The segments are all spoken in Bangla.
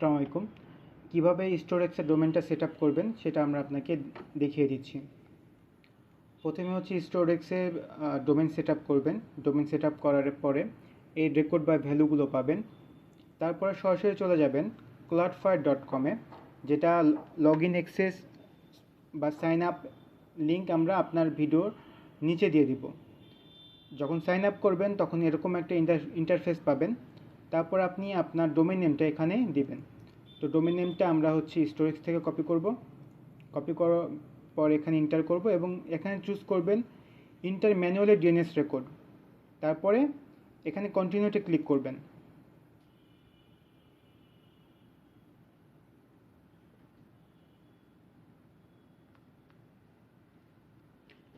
আসসালামু আলাইকুম। কীভাবে স্টোরেক্সের ডোমেনটা সেট আপ করবেন সেটা আমরা আপনাকে দেখিয়ে দিচ্ছি। প্রথমে হচ্ছে স্টোরেক্সের ডোমেন সেট আপ করবেন। ডোমেন সেট করার পরে এই রেকর্ড বা ভ্যালুগুলো পাবেন। তারপরে সরাসরি চলে যাবেন ক্লাউডফায়ার ডট কমে যেটা লগ ইন অ্যাক্সেস বা সাইন আপ লিঙ্ক আমরা আপনার ভিডিওর নিচে দিয়ে দিব। যখন সাইন আপ করবেন, তখন এরকম একটা ইন্টার ইন্টারফেস পাবেন। তারপর আপনি আপনার ডোমেন নেমটা এখানে দিবেন। তো ডোমেন নেমটা আমরা হচ্ছে স্টোরেজ থেকে কপি করব। কপি করার পর এখানে ইন্টার করব এবং এখানে চুজ করবেন ইন্টার ম্যানুয়ালি ডিএনএস রেকর্ড তারপরে এখানে কন্টিনিউতে ক্লিক করবেন।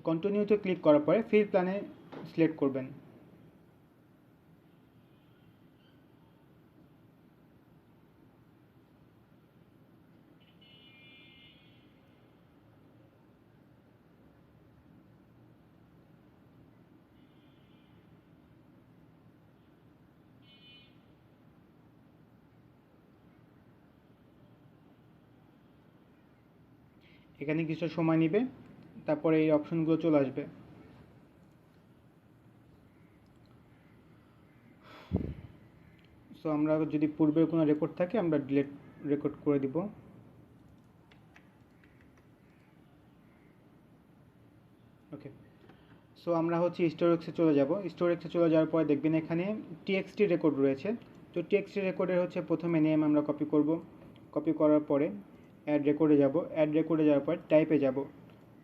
কন্টিনিউতে ক্লিক করার পরে ফিল প্ল্যানে সিলেক্ট করবেন। এখানে কিছু সময় নেবে, তারপরে এই অপশনগুলো চলে আসবে। সো আমরা যদি পূর্বের কোনো রেকর্ড থাকে, আমরা ডিলেট রেকর্ড করে দিব। ওকে সো আমরা হচ্ছে স্টোরেক্সে চলে যাব। স্টোরেক্সে চলে যাওয়ার পরে দেখবেন এখানে টিএক্সটি রেকর্ড রয়েছে। তো টিএক্সটি রেকর্ডের হচ্ছে প্রথমে নেম আমরা কপি করব। কপি করার পরে অ্যাড রেকর্ডে যাব অ্যাড রেকর্ডে যাওয়ার পর টাইপে যাব।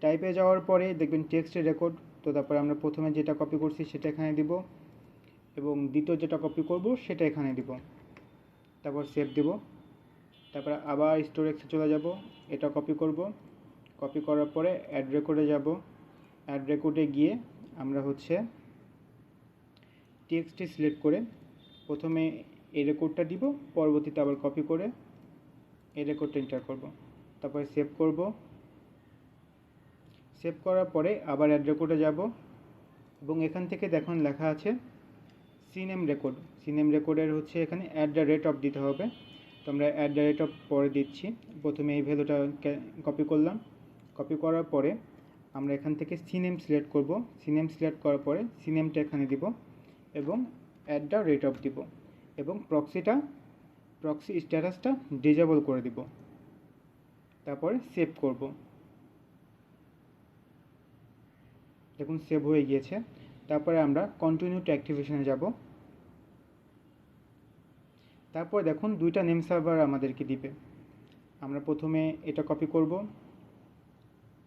টাইপে যাওয়ার পরে দেখবেন টেক্সটের রেকর্ড তো তারপরে আমরা প্রথমে যেটা কপি করছি সেটা এখানে দিব এবং দ্বিতীয় যেটা কপি করব সেটা এখানে দিব। তারপর সেভ দিব। তারপরে আবার স্টোরেক্সে চলে যাব, এটা কপি করব। কপি করার পরে অ্যাড রেকর্ডে যাব। অ্যাড রেকর্ডে গিয়ে আমরা হচ্ছে টেক্সটটি সিলেক্ট করে প্রথমে এই রেকর্ডটা দিব, পরবর্তীতে আবার কপি করে এই রেকর্ডটা এন্টার করব। তারপরে সেভ করব। সেভ করার পরে আবার অ্যাড রেকর্ডে যাব। এবং এখান থেকে দেখুন লেখা আছে সিনেম রেকর্ড সিনেম রেকর্ডের হচ্ছে এখানে অ্যাট দ্য রেট অফ দিতে হবে। তো আমরা অ্যাট দ্য রেট অফ পরে দিচ্ছি। প্রথমে এই ভ্যালুটা কপি করলাম। কপি করার পরে আমরা এখান থেকে সিনেম সিলেক্ট করব। সিনেম সিলেক্ট করার পরে সিনেমটা এখানে দিব এবং অ্যাট দ্য রেট অফ দিব। এবং প্রক্সিটা প্রক্সি স্ট্যাটাসটা ডিজেবল করে দিব। তারপরে সেভ করব। দেখুন সেভ হয়ে গিয়েছে। তারপরে আমরা কন্টিনিউ টু অ্যাক্টিভেশনে যাব। তারপর দেখুন, দুইটা নেম সার্ভার আমাদেরকে দিবে। আমরা প্রথমে এটা কপি করব।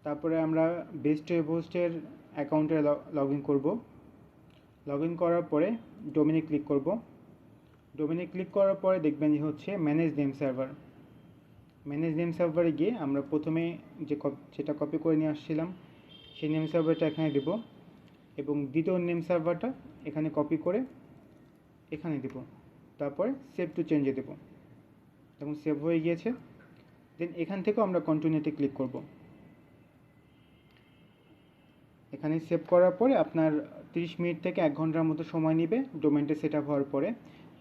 তারপরে আমরা বেস্ট হোস্টের অ্যাকাউন্টে লগ ইন করব। লগ ইন করার পরে ডোমিনে ক্লিক করব। ডোমিনে ক্লিক করার পরে দেখবেন যে হচ্ছে manage name server manage name সার্ভারে গিয়ে আমরা প্রথমে যে যেটা কপি করে নিয়ে আসছিলাম, সেই নেম সার্ভারটা এখানে দেব এবং দ্বিতীয় নেম সার্ভারটা এখানে কপি করে এখানে দেব। তারপরে সেভ টু চেঞ্জে দেব। দেখুন সেভ হয়ে গিয়েছে। দেন এখান থেকেও আমরা কন্টিনিউতে ক্লিক করব। এখানে সেভ করার পরে আপনার 30 মিনিট থেকে এক ঘণ্টার মতো সময় নেবে ডোমেনটা সেট আপ হওয়ার পরে।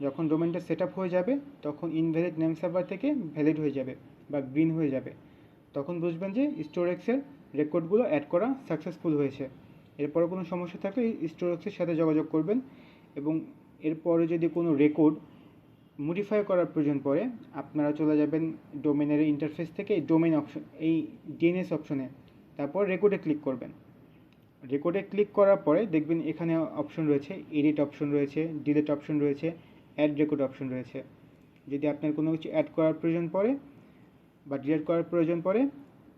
যখন ডোমেনটা সেট হয়ে যাবে, তখন ইনভ্যালিড নেম সার্ভার থেকে ভ্যালিড হয়ে যাবে বা গ্রিন হয়ে যাবে। তখন বুঝবেন যে স্টোরেক্সের রেকর্ডগুলো অ্যাড করা সাকসেসফুল হয়েছে। এরপরে কোনো সমস্যা থাকলে স্টোরেক্সের সাথে যোগাযোগ করবেন এবং এরপরে যদি কোনো রেকর্ড মডিফাই করার প্রয়োজন পড়ে, আপনারা চলে যাবেন ডোমেনের ইন্টারফেস থেকে ডোমেন অপশন এই ডিএনএস অপশনে তারপর রেকর্ডে ক্লিক করবেন। রেকর্ডে ক্লিক করার পরে দেখবেন এখানে অপশন রয়েছে এডিট অপশন রয়েছে ডিলেট অপশন রয়েছে। অ্যাড রেকর্ড অপশন রয়েছে। যদি আপনার কোনো কিছু অ্যাড করার প্রয়োজন পড়ে বা ডিলেট করার প্রয়োজন পড়ে,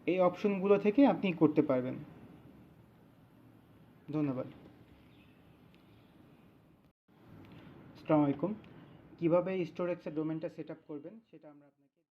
এই অপশনগুলো থেকে আপনি করতে পারবেন। ধন্যবাদ। আসসালামু আলাইকুম। কীভাবে স্টোরেক্সের ডোমেনটা সেট আপ করবেন, সেটা আমরা আপনাকে